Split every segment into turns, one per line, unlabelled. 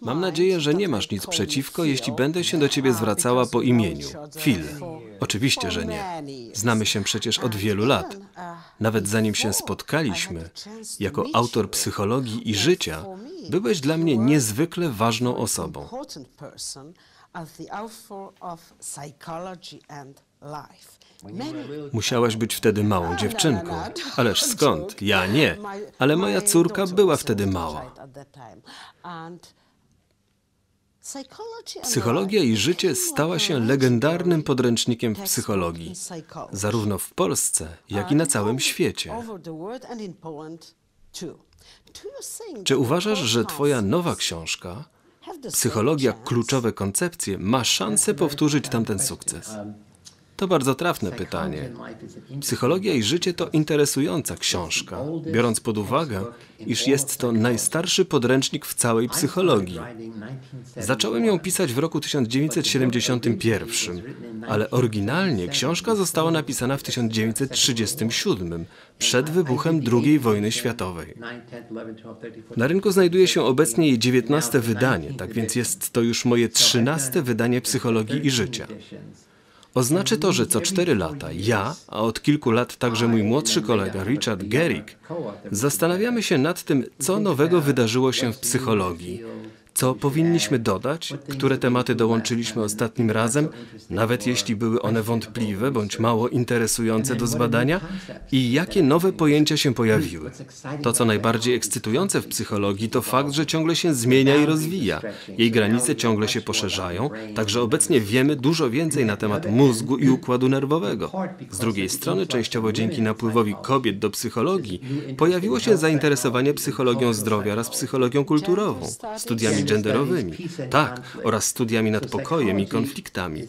Mam nadzieję, że nie masz nic przeciwko, jeśli będę się do ciebie zwracała po imieniu. Phil. Oczywiście, że nie. Znamy się przecież od wielu lat. Nawet zanim się spotkaliśmy, jako autor psychologii i życia, byłeś dla mnie niezwykle ważną osobą. Musiałaś być wtedy małą dziewczynką. Ależ skąd? Ja nie. Ale moja córka była wtedy mała. Psychologia i życie stała się legendarnym podręcznikiem w psychologii, zarówno w Polsce, jak i na całym świecie. Czy uważasz, że Twoja nowa książka, Psychologia kluczowe koncepcje, ma szansę powtórzyć tamten sukces? To bardzo trafne pytanie. Psychologia i życie to interesująca książka, biorąc pod uwagę, iż jest to najstarszy podręcznik w całej psychologii. Zacząłem ją pisać w roku 1971, ale oryginalnie książka została napisana w 1937, przed wybuchem II wojny światowej. Na rynku znajduje się obecnie jej 19 wydanie, tak więc jest to już moje 13 wydanie psychologii i życia. Oznacza to, że co cztery lata ja, a od kilku lat także mój młodszy kolega Richard Garrick, zastanawiamy się nad tym, co nowego wydarzyło się w psychologii, co powinniśmy dodać, które tematy dołączyliśmy ostatnim razem, nawet jeśli były one wątpliwe bądź mało interesujące do zbadania, i jakie nowe pojęcia się pojawiły. To, co najbardziej ekscytujące w psychologii, to fakt, że ciągle się zmienia i rozwija. Jej granice ciągle się poszerzają, także obecnie wiemy dużo więcej na temat mózgu i układu nerwowego. Z drugiej strony, częściowo dzięki napływowi kobiet do psychologii, pojawiło się zainteresowanie psychologią zdrowia oraz psychologią kulturową, studiami genderowymi, tak, oraz studiami nad pokojem i konfliktami.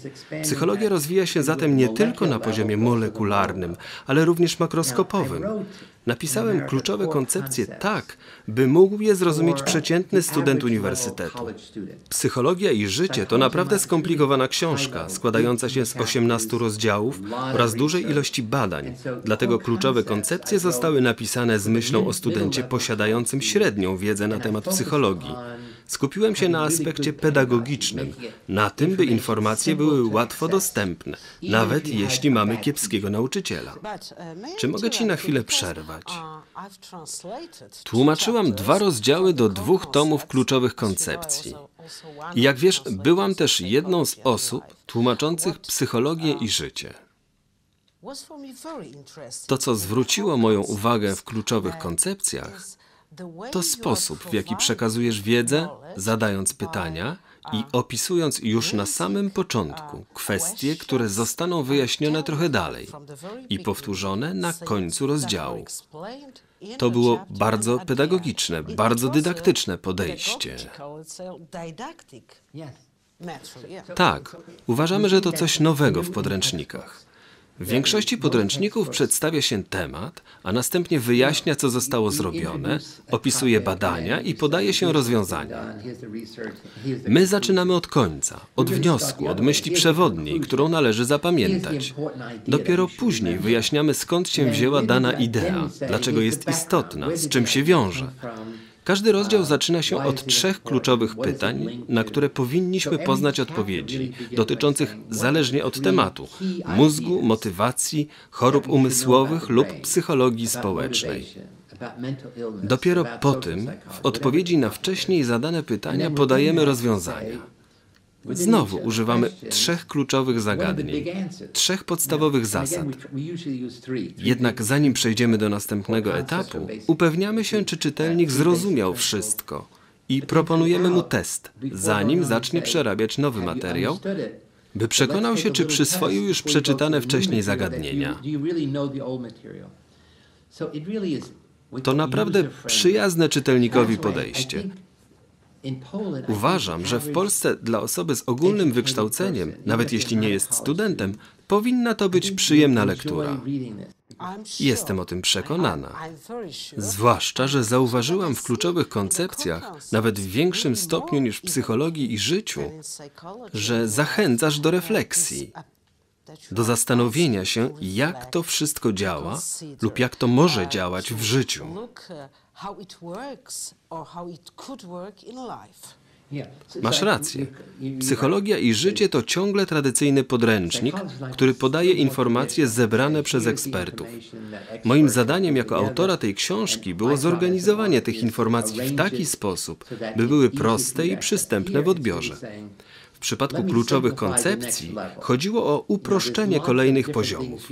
Psychologia rozwija się zatem nie tylko na poziomie molekularnym, ale również makroskopowym. Napisałem kluczowe koncepcje tak, by mógł je zrozumieć przeciętny student uniwersytetu. Psychologia i życie to naprawdę skomplikowana książka, składająca się z 18 rozdziałów oraz dużej ilości badań. Dlatego kluczowe koncepcje zostały napisane z myślą o studencie posiadającym średnią wiedzę na temat psychologii. Skupiłem się na aspekcie pedagogicznym, na tym, by informacje były łatwo dostępne, nawet jeśli mamy kiepskiego nauczyciela. Czy mogę Ci na chwilę przerwać? Tłumaczyłam dwa rozdziały do dwóch tomów kluczowych koncepcji. I jak wiesz, byłam też jedną z osób tłumaczących psychologię i życie. To, co zwróciło moją uwagę w kluczowych koncepcjach, to sposób, w jaki przekazujesz wiedzę, zadając pytania i opisując już na samym początku kwestie, które zostaną wyjaśnione trochę dalej i powtórzone na końcu rozdziału. To było bardzo pedagogiczne, bardzo dydaktyczne podejście. Tak, uważamy, że to coś nowego w podręcznikach. W większości podręczników przedstawia się temat, a następnie wyjaśnia, co zostało zrobione, opisuje badania i podaje się rozwiązania. My zaczynamy od końca, od wniosku, od myśli przewodniej, którą należy zapamiętać. Dopiero później wyjaśniamy, skąd się wzięła dana idea, dlaczego jest istotna, z czym się wiąże. Każdy rozdział zaczyna się od trzech kluczowych pytań, na które powinniśmy poznać odpowiedzi, dotyczących zależnie od tematu mózgu, motywacji, chorób umysłowych lub psychologii społecznej. Dopiero po tym, w odpowiedzi na wcześniej zadane pytania, podajemy rozwiązania. Znowu używamy trzech kluczowych zagadnień, trzech podstawowych zasad. Jednak zanim przejdziemy do następnego etapu, upewniamy się, czy czytelnik zrozumiał wszystko. i proponujemy mu test, zanim zacznie przerabiać nowy materiał, by przekonał się, czy przyswoił już przeczytane wcześniej zagadnienia. To naprawdę przyjazne czytelnikowi podejście. Uważam, że w Polsce dla osoby z ogólnym wykształceniem, nawet jeśli nie jest studentem, powinna to być przyjemna lektura. Jestem o tym przekonana. Zwłaszcza, że zauważyłam w kluczowych koncepcjach, nawet w większym stopniu niż w psychologii i życiu, że zachęcasz do refleksji, do zastanowienia się, jak to wszystko działa lub jak to może działać w życiu.
How it works or how it could work in life.
Masz rację. Psychologia i życie to ciągle tradycyjny podręcznik, który podaje informacje zebrane przez ekspertów. Moim zadaniem jako autora tej książki było zorganizowanie tych informacji w taki sposób, by były proste i przystępne w odbiorze. W przypadku kluczowych koncepcji chodziło o uproszczenie kolejnych poziomów.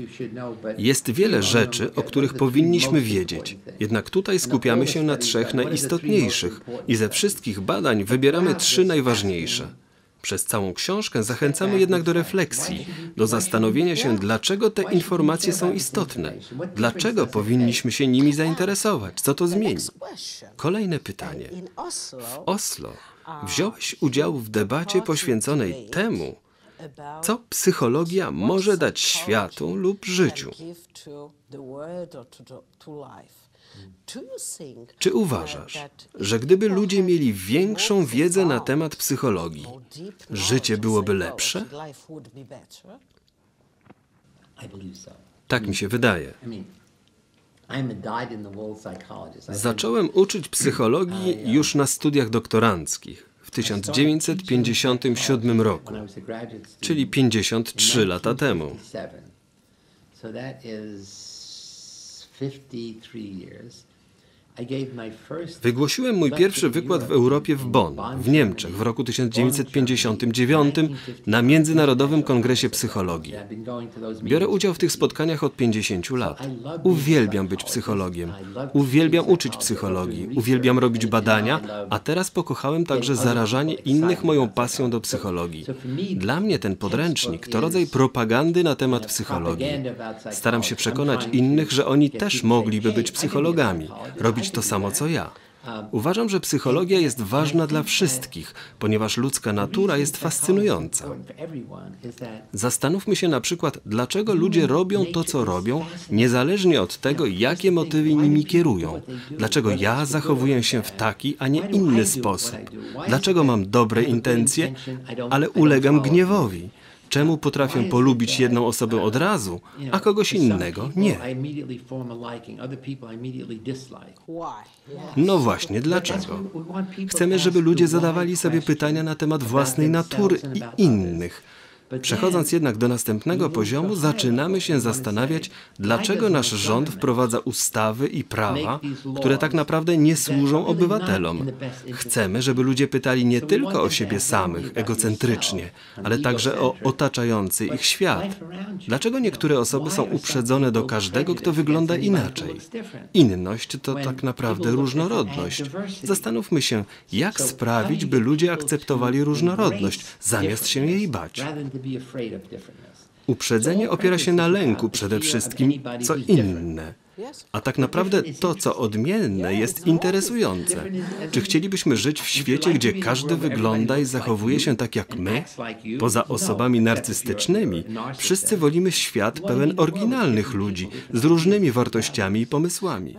Jest wiele rzeczy, o których powinniśmy wiedzieć, jednak tutaj skupiamy się na trzech najistotniejszych i ze wszystkich badań wybieramy trzy najważniejsze. Przez całą książkę zachęcamy jednak do refleksji, do zastanowienia się, dlaczego te informacje są istotne, dlaczego powinniśmy się nimi zainteresować, co to zmieni. Kolejne pytanie. W Oslo wziąłeś udział w debacie poświęconej temu, co psychologia może dać światu lub życiu. Czy uważasz, że gdyby ludzie mieli większą wiedzę na temat psychologii, życie byłoby lepsze? Tak mi się wydaje. Zacząłem uczyć psychologii już na studiach doktoranckich w 1957 roku, czyli 53 lata temu. 53 years. Wygłosiłem mój pierwszy wykład w Europie w Bonn, w Niemczech, w roku 1959 na Międzynarodowym Kongresie Psychologii. Biorę udział w tych spotkaniach od 50 lat. Uwielbiam być psychologiem. Uwielbiam uczyć psychologii. Uwielbiam robić badania, a teraz pokochałem także zarażanie innych moją pasją do psychologii. Dla mnie ten podręcznik to rodzaj propagandy na temat psychologii. Staram się przekonać innych, że oni też mogliby być psychologami, to samo co ja. Uważam, że psychologia jest ważna dla wszystkich, ponieważ ludzka natura jest fascynująca. Zastanówmy się na przykład, dlaczego ludzie robią to, co robią, niezależnie od tego, jakie motywy nimi kierują. Dlaczego ja zachowuję się w taki, a nie inny sposób. Dlaczego mam dobre intencje, ale ulegam gniewowi. Czemu potrafię polubić jedną osobę od razu, a kogoś innego nie? No właśnie, dlaczego? Chcemy, żeby ludzie zadawali sobie pytania na temat własnej natury i innych Przechodząc jednak do następnego poziomu, zaczynamy się zastanawiać, dlaczego nasz rząd wprowadza ustawy i prawa, które tak naprawdę nie służą obywatelom. Chcemy, żeby ludzie pytali nie tylko o siebie samych, egocentrycznie, ale także o otaczający ich świat. Dlaczego niektóre osoby są uprzedzone do każdego, kto wygląda inaczej? Inność to tak naprawdę różnorodność. Zastanówmy się, jak sprawić, by ludzie akceptowali różnorodność, zamiast się jej bać. Uprzedzenie opiera się na lęku przede wszystkim, co inne. A tak naprawdę to, co odmienne, jest interesujące. Czy chcielibyśmy żyć w świecie, gdzie każdy wygląda i zachowuje się tak jak my? Poza osobami narcystycznymi, wszyscy wolimy świat pełen oryginalnych ludzi z różnymi wartościami i pomysłami.